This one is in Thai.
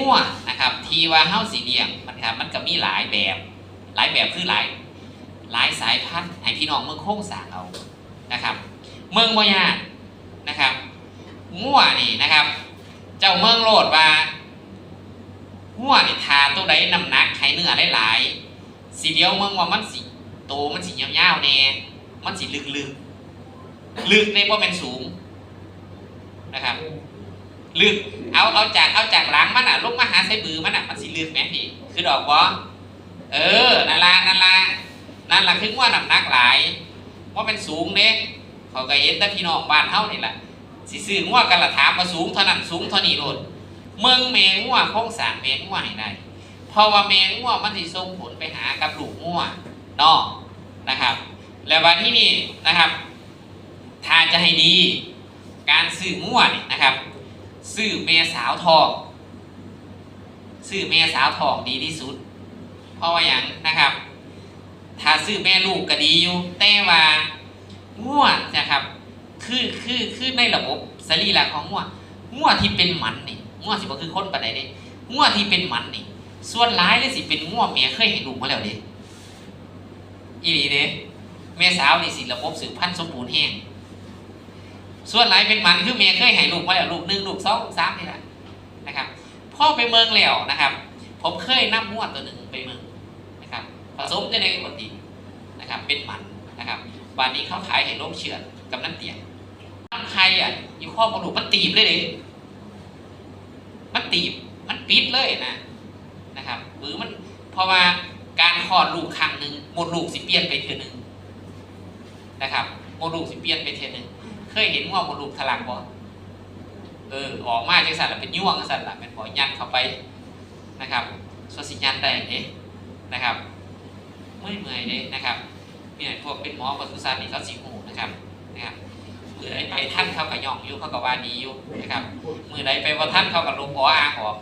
งัวนะครับทีว่าเฮาสีเลี้ยงมันครับมันก็มีหลายแบบ หลายแบบคือหลายหลายสายพันธุ์ให้พี่น้องเมืองโค้งสางเอานะครับ เมืองบ่ยานะครับงัวนี่นะครับ เจ้าเมืองโลดว่างัวนี่ทาตัวใดน้ำหนักไขเนื้อหลายๆสีเดียวเมืองว่ามันสิโตมันสิยาวๆแน่มันสิลึกๆลึกในบ่แม่นสูงนะครับลึก เอาเอาจากเอาจากหลังมันอะลงมาหาใส่บือมันอะมันสิลึกไหมพี่ คือดอกบอเออนั่นละนั่นละนั่นละคือว่าน้ำหนักหลายว่าเป็นสูงเด้เขาก็เห็นแต่พี่น้องบ้านเฮานี่แหละสิซื้องัวกันละถามมาสูงเท่านั้นสูงเท่านี้โลดเมืองแมงงัวโคงสางแมงงัวให้ได้เพราะว่าแมงงัวมันสิส่งผลไปหากับลูกงัวเนาะนะครับ แล้ววันที่นี่นะครับถ้าจะให้ดี การซื้องัวนี่นะครับ ซื้อเมียสาวทองซื้อเมียสาวทองดีที่สุด เพราะว่าอย่างนะครับ ถ้าซื้อแม่ลูกก็ดีอยู่ แต่ว่าง่วนะครับ คือคือคือในระบบสรีระของง่วง่วที่เป็นหมันนี่ง่วสิบ่คือคนปานใดเด้ง่วที่เป็นหมันนี่ ส่วนร้ายเลยสิเป็นง่วเมียเคยเห็นลูกมาแล้วเด้อีหลีเด้แม่สาวนี่สิระบบสืบพันธุ์สมบูรณ์แห้ง ส่วนหลายเป็นมันคือเมียเคยให้ลูกมาแล้วลูกหนึ่งลูกสองลูกสามนี่แหละนะครับพ่อไปเมืองแล้วนะครับ ผมเคยนับงวดตัวหนึ่งไปเมืองนะครับผสมจะในปกตินะครับ เป็นมันนะครับวันนี้เขาขายให้โรคเชือดกับนั่นเตียงน้ำใครอะอยู่ข้อมดลูกมันตีบเลยเด้มันตีบมันปิดเลยนะนะครับหรือมันเพราะว่าการคลอดลูกครั้งหนึ่งมดลูกสิเปลี่ยนไปเทือหนึ่งนะครับมดลูกสิเปลี่ยนไปเทือหนึ่ง เคยเห็นว่าบนลูกทลังบ่เออออกมาจังสันละเป็นย่วงจังสันละเป็นบ่อยันเข้าไปนะครับสวสิยันได้เด้นะครับเมื่อยเมื่อยเด้นะครับเนี่ยพวกเป็นหมอปศุสัตว์นี่เขาสีหูนะครับนะครับมือใดไปท่านเข้าก็ย่องอยู่เข้าก็ว่าดีอยู่นะครับมือใดไปว่าท่านเข้าก็ลงหัวอางออก